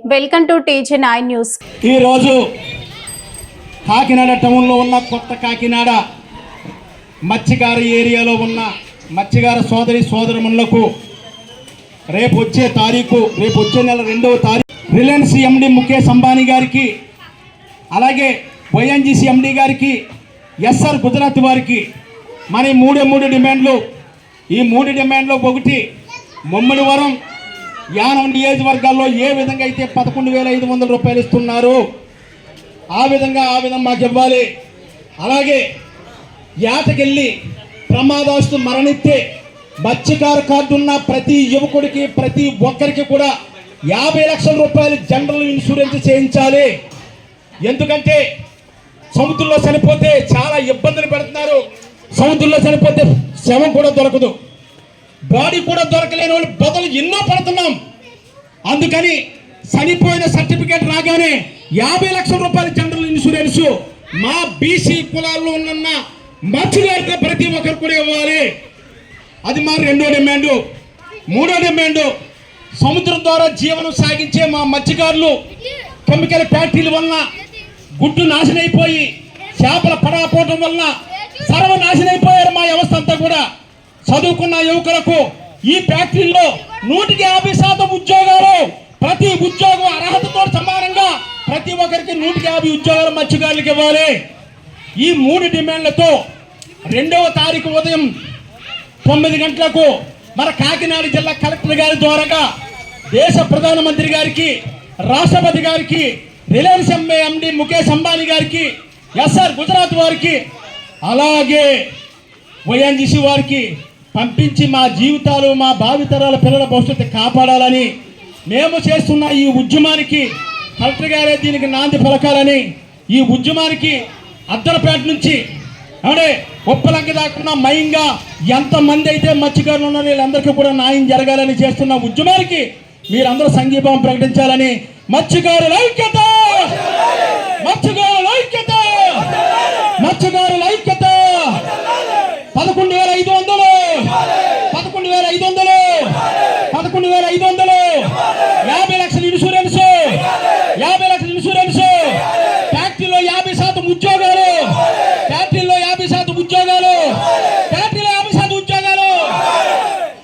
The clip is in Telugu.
Welcome to TG nine news. ఈరోజు కాకినాడ టౌన్లో ఉన్న కొత్త కాకినాడ మత్స్యకార ఏరియాలో ఉన్న మత్స్యగార సోదరి సోదరములకు రేపు వచ్చే తారీఖు రేపు వచ్చే నెల రెండవ తారీఖు రిలయన్స్ ఎండి ముఖేష్ అంబానీ గారికి అలాగే వైఎన్జీసీ ఎండి గారికి ఎస్ఆర్ గుజరాత్ వారికి మరి మూడే మూడు డిమాండ్లు. ఈ మూడు డిమాండ్లు ఒకటి ముమ్మడివరం యానం నియోజకవర్గాల్లో ఏ విధంగా అయితే పదకొండు వేల ఐదు వందల రూపాయలు ఇస్తున్నారు ఆ విధంగా ఆ విధంగా మాకు ఇవ్వాలి. అలాగే యాతకెళ్ళి ప్రమాదవస్తు మరణిస్తే మత్స్యకారు కార్డు ఉన్న ప్రతి యువకుడికి ప్రతి ఒక్కరికి కూడా యాభై లక్షల రూపాయలు జనరల్ ఇన్సూరెన్స్ చేయించాలి. ఎందుకంటే సముద్రంలో చనిపోతే చాలా ఇబ్బందులు పెడుతున్నారు. సముద్రంలో చనిపోతే శవం కూడా దొరకదు. బాడీ కూడా దొరకలేని వాళ్ళు బదులు ఎన్నో పడుతున్నాం. అందుకని చనిపోయిన సర్టిఫికేట్ రాగానే యాభై లక్షల రూపాయల జనరల్ ఇన్సూరెన్స్ మా బీసీ కులాల్లో ఉన్న మత్స్యకారులకు ప్రతి ఒక్కరు కూడా ఇవ్వాలి. అది మా రెండో డిమాండ్. మూడో డిమాండ్ సముద్రం ద్వారా జీవనం సాగించే మా మత్స్యకారులు కెమికల్ ఫ్యాక్టరీల వలన గుడ్డు నాశనైపోయి చేపల పడకపోవడం వలన సర్వనాశనైపోయారు మా వ్యవస్థ అంతా కూడా. చదువుకున్న యువకులకు ఈ ఫ్యాక్టరీలో నూటికి యాభై శాతం ఉద్యోగాలు ప్రతి ఉద్యోగం అర్హతతో సమానంగా ప్రతి ఒక్కరికి నూటికి యాభై ఉద్యోగాలు మత్స్యకారులకు ఇవ్వాలి. ఈ మూడు డిమాండ్లతో రెండవ తారీఖు ఉదయం తొమ్మిది గంటలకు మన కాకినాడ జిల్లా కలెక్టర్ గారి ద్వారాగా దేశ ప్రధానమంత్రి గారికి రాష్ట్రపతి గారికి Reliance MA MD Mukesh Ambani గారికి ఎస్ఆర్ గుజరాత్ వారికి అలాగే వైఎన్జిసి వారికి పంపించి మా జీవితాలు మా భావితరాల పిల్లల భవిష్యత్తు కాపాడాలని మేము చేస్తున్న ఈ ఉద్యమానికి కలెక్టర్ గారే దీనికి నాంది పలకాలని ఈ ఉద్యమానికి అద్దరపేట నుంచి అంటే ఉప్పలంక దాకుండా మయంగా ఎంతమంది అయితే మత్స్యకారులు ఉన్నారో వీళ్ళందరికీ కూడా న్యాయం జరగాలని చేస్తున్న ఉద్యమానికి మీరందరూ సంఘీభావం ప్రకటించాలని మత్స్యకారుల ఐక్యత!